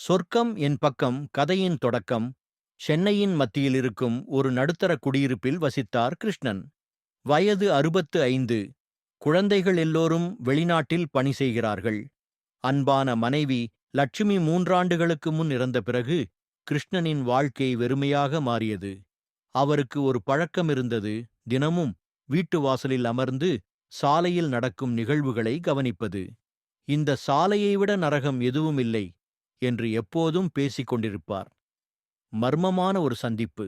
சொர்க்கம் என் பக்கம் கதையின் தொடக்கம் சென்னையின் மத்தியில் இருக்கும் ஒரு நடுத்தர குடியிருப்பில் வசித்தார் கிருஷ்ணன். வயது அறுபத்து ஐந்து குழந்தைகள் எல்லோரும் வெளிநாட்டில் பணி செய்கிறார்கள். அன்பான மனைவி லட்சுமி மூன்றாண்டுகளுக்கு முன் இறந்த பிறகு கிருஷ்ணனின் வாழ்க்கை வெறுமையாக மாறியது. அவருக்கு ஒரு பழக்கம் இருந்தது தினமும் வீட்டு வாசலில் அமர்ந்து சாலையில் நடக்கும் நிகழ்வுகளை கவனிப்பது. இந்த சாலையை விட நரகம் எதுவும் இல்லை. என்று எப்போதும் பேசிக் கொண்டிருப்பார் மர்மமான ஒரு சந்திப்பு.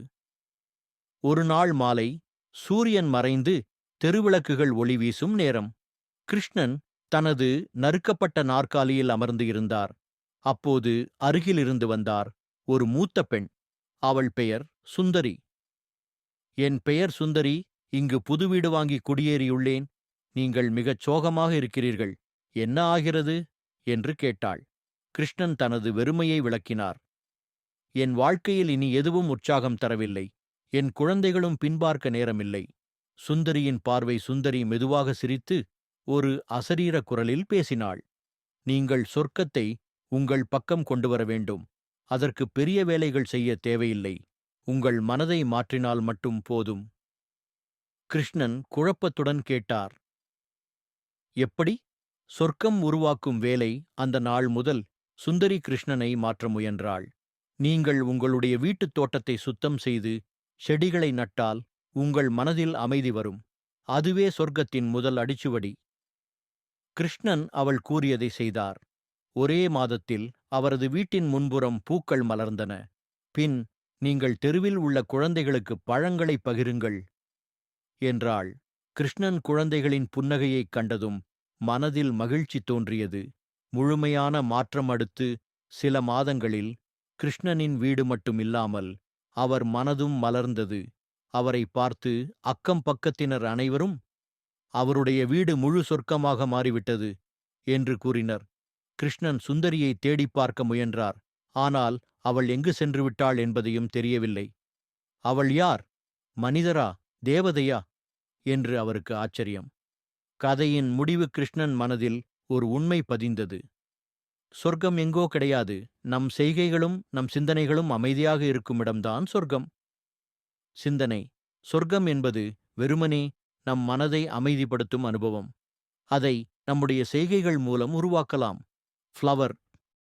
ஒரு நாள் மாலை சூரியன் மறைந்து தெருவிளக்குகள் ஒளி வீசும் நேரம். கிருஷ்ணன் தனது நறுக்கப்பட்ட நாற்காலியில் அமர்ந்து இருந்தார். அப்போது அருகிலிருந்து வந்தார் ஒரு மூத்த பெண். அவள் பெயர் சுந்தரி. என் பெயர் சுந்தரி. இங்கு புது வீடு வாங்கி குடியேறியுள்ளேன். நீங்கள் மிகச் சோகமாக இருக்கிறீர்கள். என்ன ஆகிறது? என்று கேட்டாள். கிருஷ்ணன் தனது வெறுமையை விளக்கினார். என் வாழ்க்கையில் இனி எதுவும் உற்சாகம் தரவில்லை. என் குழந்தைகளும் பின்பார்க்க நேரமில்லை. சுந்தரியின் பார்வை சுந்தரி மெதுவாக சிரித்து ஒரு அசரீர குரலில் பேசினாள். நீங்கள் சொர்க்கத்தை உங்கள் பக்கம் கொண்டு வர வேண்டும். அதற்கு பெரிய வேலைகள் செய்ய தேவையில்லை. உங்கள் மனதை மாற்றினால் மட்டும் போதும். கிருஷ்ணன் குழப்பத்துடன் கேட்டார். எப்படி? சொர்க்கம் உருவாக்கும் வேலை அந்த நாள் முதல் சுந்தரி கிருஷ்ணனை மாற்ற முயன்றாள். நீங்கள் உங்களுடைய வீட்டுத் தோட்டத்தை சுத்தம் செய்து செடிகளை நட்டால் உங்கள் மனதில் அமைதி வரும். அதுவே சொர்க்கத்தின் முதல் அடிச்சுவடி. கிருஷ்ணன் அவள் கூறியதை செய்தார். ஒரே மாதத்தில் அவரது வீட்டின் முன்புறம் பூக்கள் மலர்ந்தன. பின் நீங்கள் தெருவில் உள்ள குழந்தைகளுக்கு பழங்களை பகிருங்கள் என்றாள். கிருஷ்ணன் குழந்தைகளின் புன்னகையைக் கண்டதும் மனதில் மகிழ்ச்சி தோன்றியது. முழுமையான மாற்றம் அடுத்து சில மாதங்களில் கிருஷ்ணனின் வீடு மட்டும் இல்லாமல் அவர் மனதும் மலர்ந்தது. அவரை பார்த்து அக்கம் பக்கத்தினர் அனைவரும் அவருடைய வீடு முழு சொர்க்கமாக மாறிவிட்டது என்று கூறினர். கிருஷ்ணன் சுந்தரியை தேடிப் பார்க்க முயன்றார். ஆனால் அவள் எங்கு சென்று விட்டாள் என்பதையும் தெரியவில்லை. அவள் யார்? மனிதரா? தேவதையா? என்று அவருக்கு ஆச்சரியம். கதையின் முடிவு கிருஷ்ணன் மனதில் ஒரு உண்மை பதிந்தது. சொர்க்கம் எங்கோ கிடையாது. நம் செய்கைகளும் நம் சிந்தனைகளும் அமைதியாக இருக்கும் இடம்தான் சொர்க்கம். சிந்தனை. சொர்க்கம் என்பது வெறுமனே நம் மனதை அமைதிப்படுத்தும் அனுபவம். அதை நம்முடைய செய்கைகள் மூலம் உருவாக்கலாம். ஃப்ளவர்